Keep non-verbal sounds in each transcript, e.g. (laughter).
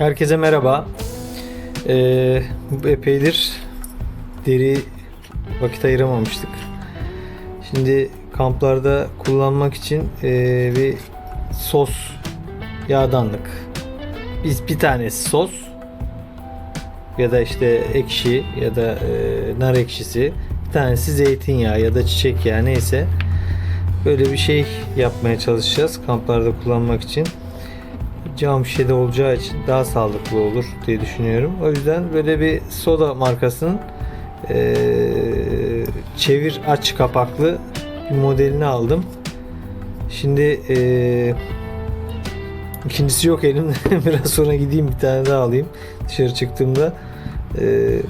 Herkese merhaba. Ee, epeydir deri vakit ayıramamıştık. Şimdi kamplarda kullanmak için ee, bir sos yağdanlık. Biz bir tanesi sos ya da işte ekşi ya da ee, nar ekşisi. Bir tanesi zeytinyağı ya da çiçek yağı neyse. Böyle bir şey yapmaya çalışacağız kamplarda kullanmak için cam şişede olacağı için daha sağlıklı olur diye düşünüyorum. O yüzden böyle bir soda markasının eee, çevir aç kapaklı bir modelini aldım. Şimdi eee, ikincisi yok elimde. (laughs) Biraz sonra gideyim bir tane daha alayım dışarı çıktığımda. Eee,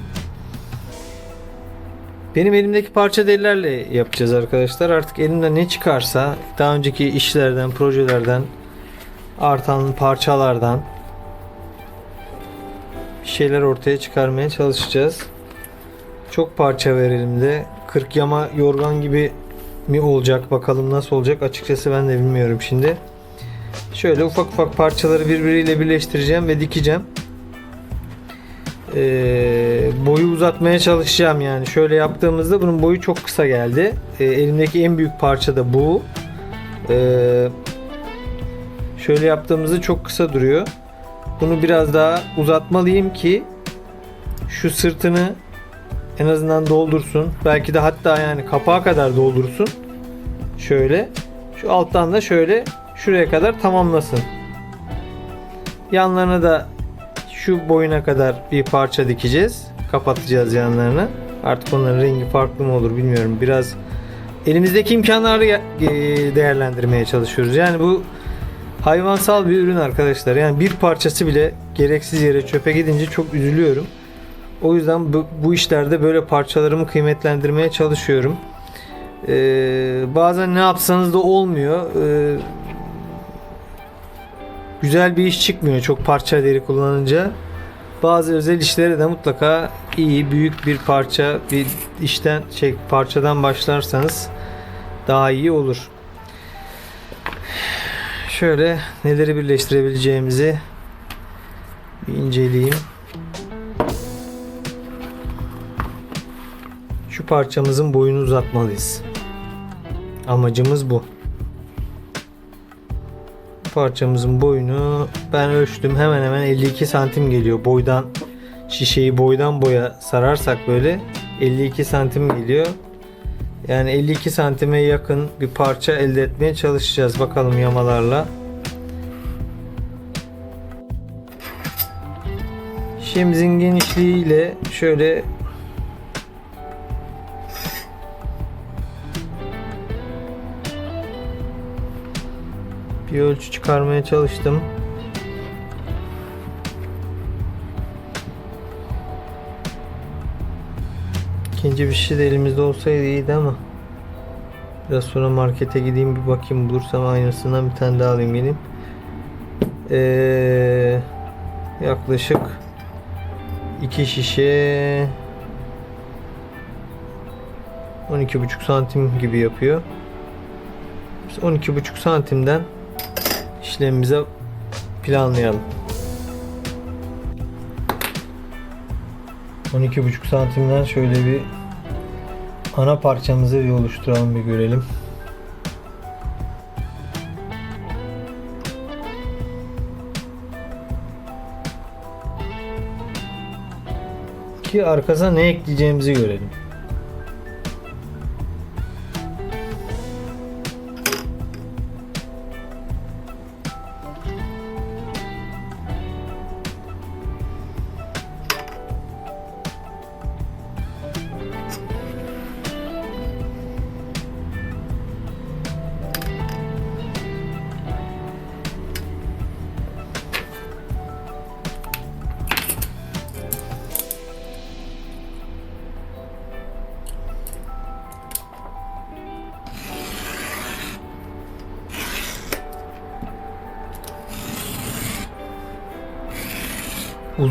benim elimdeki parça delilerle yapacağız arkadaşlar. Artık elimde ne çıkarsa daha önceki işlerden, projelerden artan parçalardan bir şeyler ortaya çıkarmaya çalışacağız. Çok parça var elimde. 40 yama yorgan gibi mi olacak bakalım nasıl olacak açıkçası ben de bilmiyorum şimdi. Şöyle ufak ufak parçaları birbiriyle birleştireceğim ve dikeceğim. Ee, boyu uzatmaya çalışacağım yani şöyle yaptığımızda bunun boyu çok kısa geldi. Ee, elimdeki en büyük parça da bu. Ee, Şöyle yaptığımızda çok kısa duruyor. Bunu biraz daha uzatmalıyım ki şu sırtını en azından doldursun. Belki de hatta yani kapağa kadar doldursun. Şöyle. Şu alttan da şöyle şuraya kadar tamamlasın. Yanlarına da şu boyuna kadar bir parça dikeceğiz. Kapatacağız yanlarını. Artık onların rengi farklı mı olur bilmiyorum. Biraz elimizdeki imkanları e, değerlendirmeye çalışıyoruz. Yani bu hayvansal bir ürün arkadaşlar. Yani bir parçası bile gereksiz yere çöpe gidince çok üzülüyorum. O yüzden bu, bu işlerde böyle parçalarımı kıymetlendirmeye çalışıyorum. Ee, bazen ne yapsanız da olmuyor. Ee, güzel bir iş çıkmıyor çok parça deri kullanınca. Bazı özel işlere de mutlaka iyi büyük bir parça bir işten şey parçadan başlarsanız daha iyi olur şöyle neleri birleştirebileceğimizi bir inceleyeyim. Şu parçamızın boyunu uzatmalıyız. Amacımız bu. Bu parçamızın boyunu ben ölçtüm. Hemen hemen 52 santim geliyor. Boydan şişeyi boydan boya sararsak böyle 52 santim geliyor. Yani 52 santime yakın bir parça elde etmeye çalışacağız bakalım yamalarla. Şişemizin genişliğiyle şöyle bir ölçü çıkarmaya çalıştım. İkinci bir şey de elimizde olsaydı iyiydi ama biraz sonra markete gideyim bir bakayım bulursam aynısından bir tane daha alayım geleyim. Ee, yaklaşık iki şişe 12,5 santim gibi yapıyor. Biz 12,5 santimden işlemimize planlayalım. 12,5 santimden şöyle bir ana parçamızı bir oluşturalım bir görelim. Ki arkasına ne ekleyeceğimizi görelim.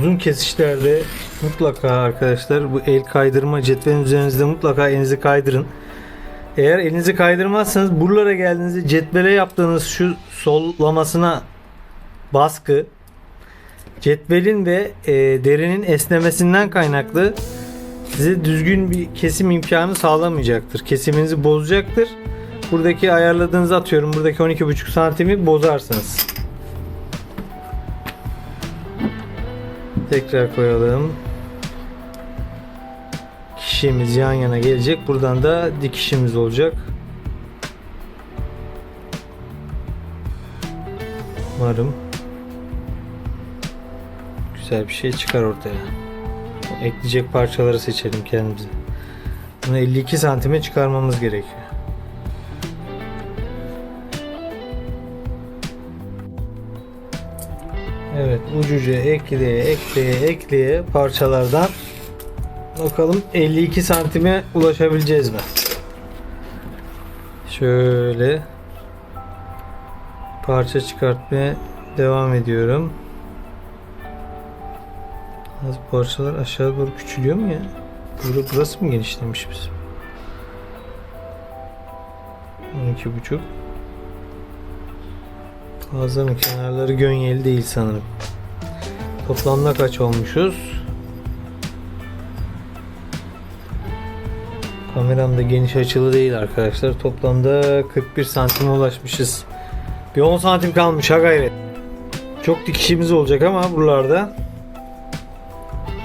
Uzun kesişlerde mutlaka arkadaşlar bu el kaydırma cetvelin üzerinizde mutlaka elinizi kaydırın. Eğer elinizi kaydırmazsanız buralara geldiğinizde cetvele yaptığınız şu sollamasına baskı cetvelin ve e, derinin esnemesinden kaynaklı size düzgün bir kesim imkanı sağlamayacaktır. Kesiminizi bozacaktır. Buradaki ayarladığınızı atıyorum. Buradaki 12,5 santimi bozarsınız. Tekrar koyalım. Kişimiz yan yana gelecek. Buradan da dikişimiz olacak. Umarım güzel bir şey çıkar ortaya. Ekleyecek parçaları seçelim kendimize. Bunu 52 santime çıkarmamız gerekiyor. Evet ucuca ekleye ekleye ekleye parçalardan bakalım 52 santime ulaşabileceğiz mi? Şöyle parça çıkartmaya devam ediyorum. Az parçalar aşağı doğru küçülüyor mu ya? Burası, burası mı genişlemiş bizim? 12 buçuk. Mı? Kenarları gönyeli değil sanırım. Toplamda kaç olmuşuz? Kameram da geniş açılı değil arkadaşlar. Toplamda 41 santime ulaşmışız. Bir 10 santim kalmış ha gayret. Çok dikişimiz olacak ama buralarda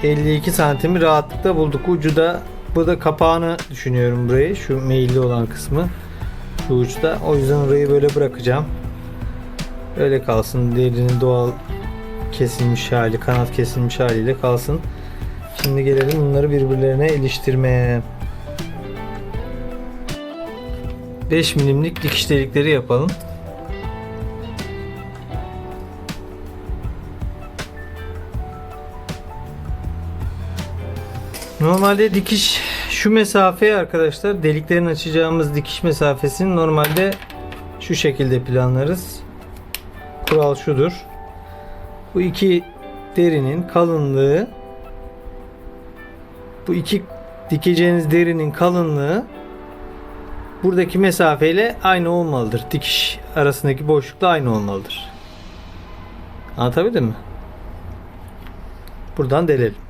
52 santimi rahatlıkla bulduk. Ucu da bu da kapağını düşünüyorum burayı. Şu meyilli olan kısmı. Şu uçta. O yüzden orayı böyle bırakacağım. Öyle kalsın. Derinin doğal kesilmiş hali, kanat kesilmiş haliyle kalsın. Şimdi gelelim bunları birbirlerine iliştirmeye. 5 milimlik dikiş delikleri yapalım. Normalde dikiş şu mesafeye arkadaşlar deliklerin açacağımız dikiş mesafesini normalde şu şekilde planlarız. Kural şudur. Bu iki derinin kalınlığı bu iki dikeceğiniz derinin kalınlığı buradaki mesafeyle aynı olmalıdır. Dikiş arasındaki boşlukla aynı olmalıdır. Anlatabildim mi? Buradan delelim.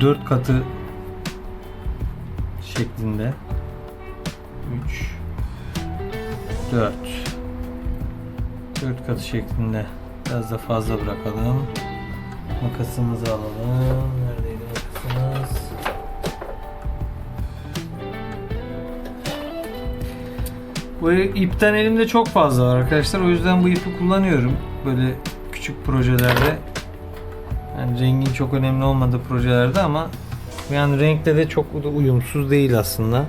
4 katı şeklinde 3 4 4 katı şeklinde biraz da fazla bırakalım. Makasımızı alalım. Neredeydi makasımız? Bu ipten elimde çok fazla var arkadaşlar. O yüzden bu ipi kullanıyorum. Böyle küçük projelerde yani rengin çok önemli olmadığı projelerde ama yani renkle de çok uyumsuz değil aslında.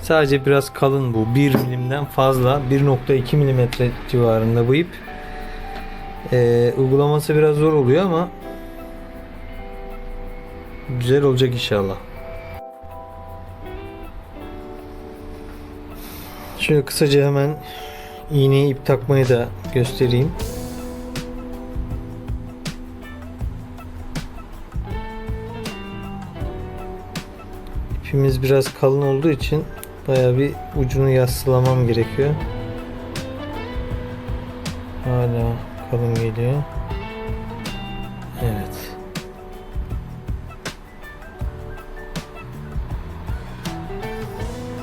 Sadece biraz kalın bu. 1 milimden fazla. 1.2 milimetre civarında bu ip. Ee, uygulaması biraz zor oluyor ama güzel olacak inşallah. Şöyle kısaca hemen iğneye ip takmayı da göstereyim. İpimiz biraz kalın olduğu için baya bir ucunu yassılamam gerekiyor. Hala kalın geliyor. Evet.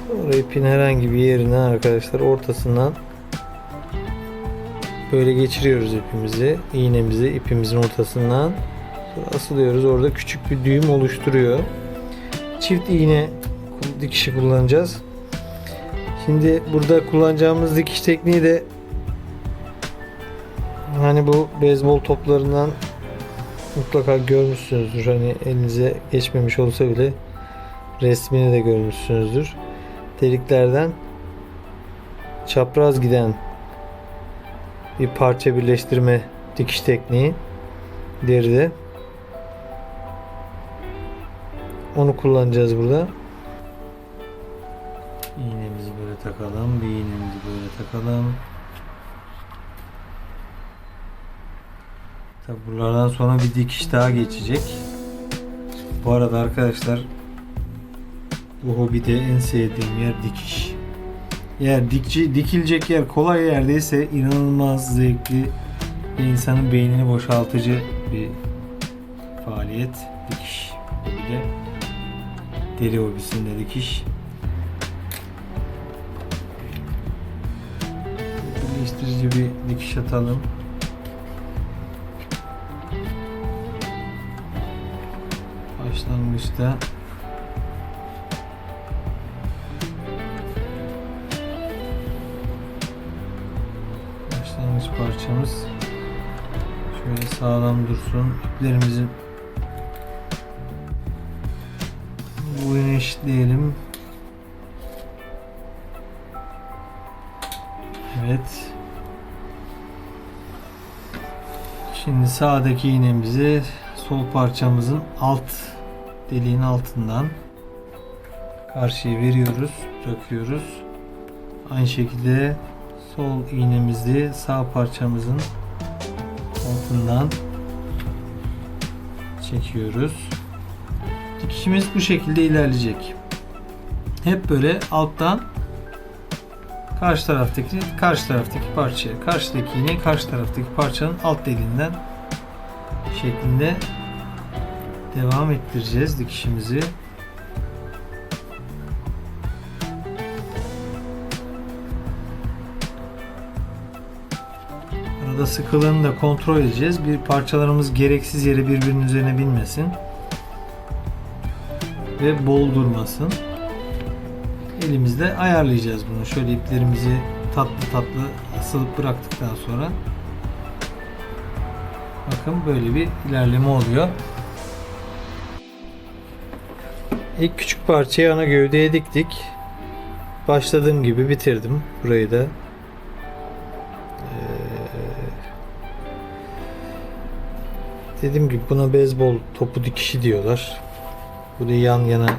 Sonra ipin herhangi bir yerine arkadaşlar ortasından böyle geçiriyoruz ipimizi, iğnemizi ipimizin ortasından Sonra asılıyoruz. Orada küçük bir düğüm oluşturuyor çift iğne dikişi kullanacağız. Şimdi burada kullanacağımız dikiş tekniği de hani bu beyzbol toplarından mutlaka görmüşsünüzdür. Hani elinize geçmemiş olsa bile resmini de görmüşsünüzdür. Deliklerden çapraz giden bir parça birleştirme dikiş tekniği deride. Onu kullanacağız burada. İğnemizi böyle takalım. Bir iğnemizi böyle takalım. Tabi buralardan sonra bir dikiş daha geçecek. Bu arada arkadaşlar bu hobide en sevdiğim yer dikiş. Eğer dikçi, dikilecek yer kolay yerdeyse inanılmaz zevkli ve insanın beynini boşaltıcı bir faaliyet dikiş. Bir de Deri hobisinde dikiş. Birleştirici bir dikiş atalım. Başlangıçta başlangıç parçamız şöyle sağlam dursun. İplerimizin eşitleyelim. Evet. Şimdi sağdaki iğnemizi sol parçamızın alt deliğin altından karşıya veriyoruz, bırakıyoruz. Aynı şekilde sol iğnemizi sağ parçamızın altından çekiyoruz. Dikişimiz bu şekilde ilerleyecek. Hep böyle alttan karşı taraftaki karşı taraftaki parçaya, karşıdaki iğne karşı taraftaki parçanın alt deliğinden şeklinde devam ettireceğiz dikişimizi. Arada sıkılığını da kontrol edeceğiz. Bir parçalarımız gereksiz yere birbirinin üzerine binmesin. Ve bol durmasın. Elimizde ayarlayacağız bunu. Şöyle iplerimizi tatlı tatlı asılıp bıraktıktan sonra bakın böyle bir ilerleme oluyor. İlk küçük parçayı ana gövdeye diktik. Başladığım gibi bitirdim burayı da. Ee, dediğim gibi buna beyzbol topu dikişi diyorlar. Bu da yan yana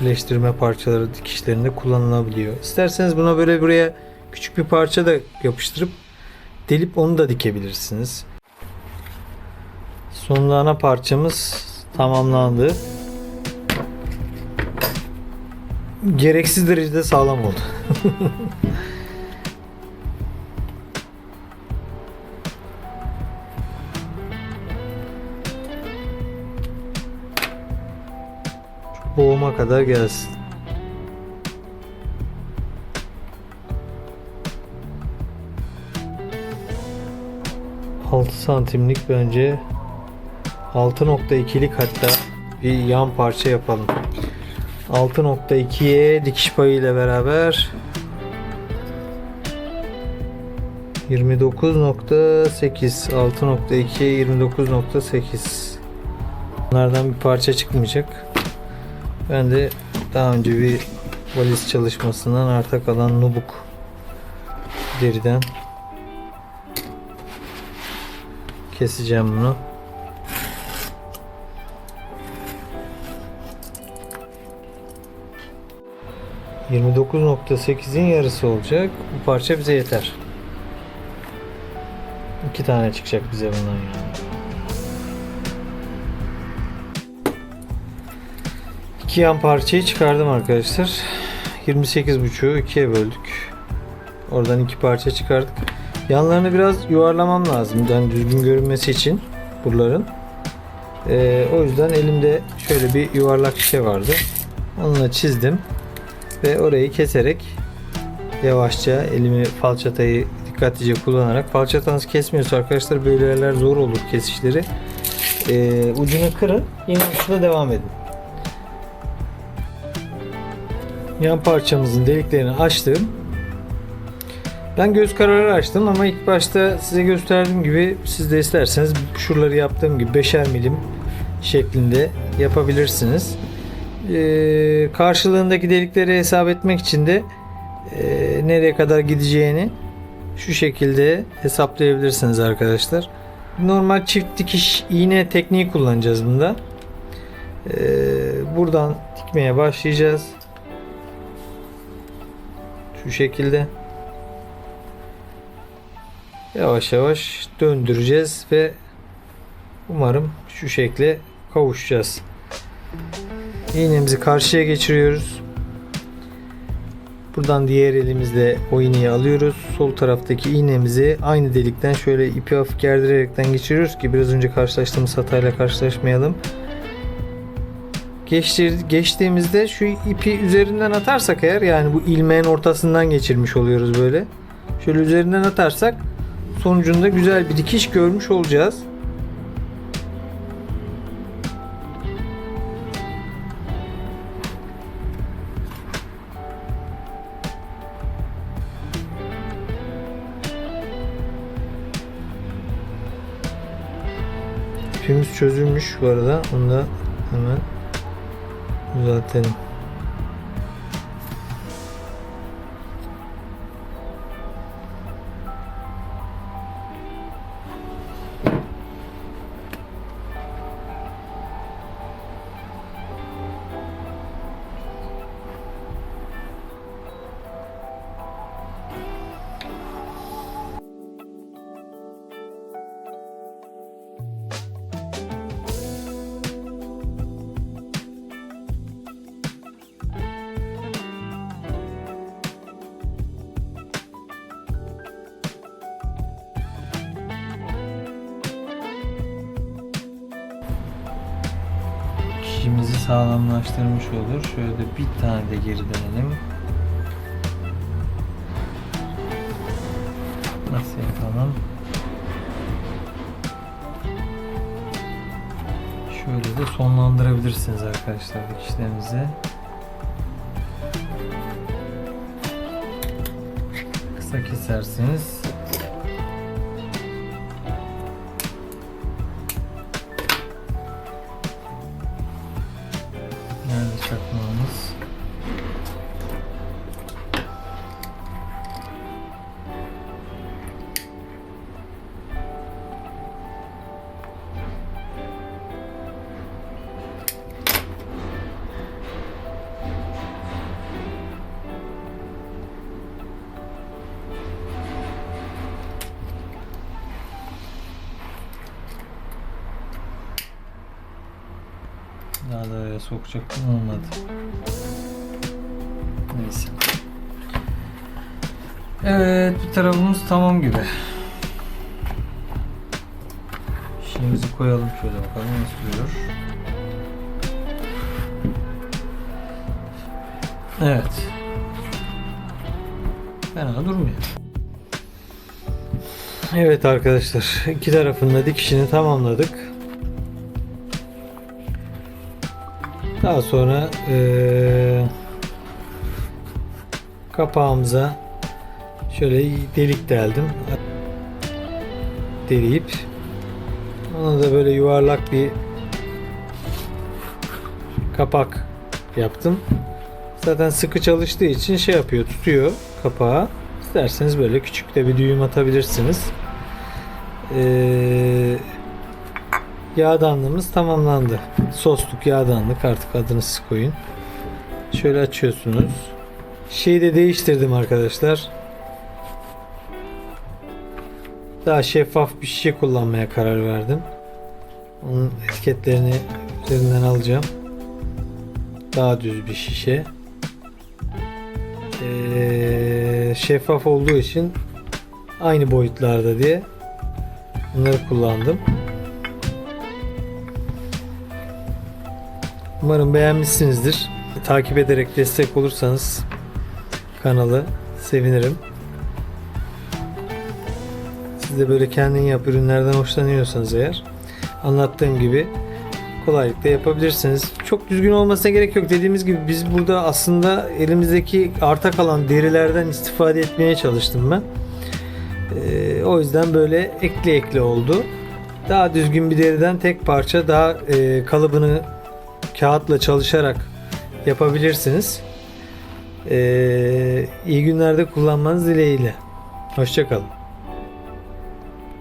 birleştirme parçaları dikişlerinde kullanılabiliyor. İsterseniz buna böyle buraya küçük bir parça da yapıştırıp delip onu da dikebilirsiniz. Sonunda ana parçamız tamamlandı. Gereksiz derecede sağlam oldu. (laughs) boğuma kadar gelsin. Altı santimlik bence 6.2'lik hatta bir yan parça yapalım. 6.2'ye dikiş payı ile beraber 29.8 6.2'ye 29.8 Bunlardan bir parça çıkmayacak. Ben de daha önce bir valiz çalışmasından arta kalan nubuk deriden keseceğim bunu. %29.8'in yarısı olacak. Bu parça bize yeter. İki tane çıkacak bize bundan yani. İki yan parçayı çıkardım arkadaşlar. 28.5'u ikiye böldük. Oradan iki parça çıkardık. Yanlarını biraz yuvarlamam lazım. Yani düzgün görünmesi için buraların. Ee, o yüzden elimde şöyle bir yuvarlak şişe vardı. Onunla çizdim. Ve orayı keserek yavaşça elimi falçatayı dikkatlice kullanarak falçatanız kesmiyorsa arkadaşlar böyle yerler zor olur kesişleri. Ee, ucunu kırın. Yine uçla devam edin. Yan parçamızın deliklerini açtım. Ben göz kararı açtım ama ilk başta size gösterdiğim gibi siz de isterseniz şuraları yaptığım gibi beşer milim şeklinde yapabilirsiniz. Ee, karşılığındaki delikleri hesap etmek için de e, nereye kadar gideceğini şu şekilde hesaplayabilirsiniz arkadaşlar. Normal çift dikiş iğne tekniği kullanacağız bunda. Ee, buradan dikmeye başlayacağız. Şu şekilde. Yavaş yavaş döndüreceğiz ve Umarım şu şekle kavuşacağız. İğnemizi karşıya geçiriyoruz. Buradan diğer elimizle o iğneyi alıyoruz. Sol taraftaki iğnemizi aynı delikten şöyle ipi hafif gerdirerekten geçiriyoruz ki biraz önce karşılaştığımız hatayla karşılaşmayalım. Geçtir, geçtiğimizde şu ipi üzerinden atarsak eğer yani bu ilmeğin ortasından geçirmiş oluyoruz böyle. Şöyle üzerinden atarsak sonucunda güzel bir dikiş görmüş olacağız. İpimiz çözülmüş bu arada. Onu da hemen düzeltelim. Sağlamlaştırmış olur. Şöyle bir tane de geri dönelim. Nasıl yapalım? Şöyle de sonlandırabilirsiniz arkadaşlar dikişlerinizi. Kısa kesersiniz. Araya sokacaktım olmadı. Neyse. Evet bir tarafımız tamam gibi. Şeyimizi koyalım şöyle bakalım nasıl duruyor. Evet. Fena durmuyor. Evet arkadaşlar iki tarafında dikişini tamamladık. Daha sonra eee, kapağımıza şöyle delik deldim. Deleyip ona da böyle yuvarlak bir kapak yaptım. Zaten sıkı çalıştığı için şey yapıyor, tutuyor kapağı. İsterseniz böyle küçük de bir düğüm atabilirsiniz. Eee Yağdanlığımız tamamlandı. Sosluk yağdanlık artık adını siz koyun. Şöyle açıyorsunuz. Şeyi de değiştirdim arkadaşlar. Daha şeffaf bir şişe kullanmaya karar verdim. Onun etiketlerini üzerinden alacağım. Daha düz bir şişe. Ee, şeffaf olduğu için aynı boyutlarda diye bunları kullandım. Umarım beğenmişsinizdir. Takip ederek destek olursanız kanalı sevinirim. Siz de böyle kendin yap ürünlerden hoşlanıyorsanız eğer anlattığım gibi kolaylıkla yapabilirsiniz. Çok düzgün olmasına gerek yok. Dediğimiz gibi biz burada aslında elimizdeki arta kalan derilerden istifade etmeye çalıştım ben. Ee, o yüzden böyle ekli ekli oldu. Daha düzgün bir deriden tek parça daha e, kalıbını kağıtla çalışarak yapabilirsiniz. Ee, iyi günlerde kullanmanız dileğiyle. Hoşçakalın.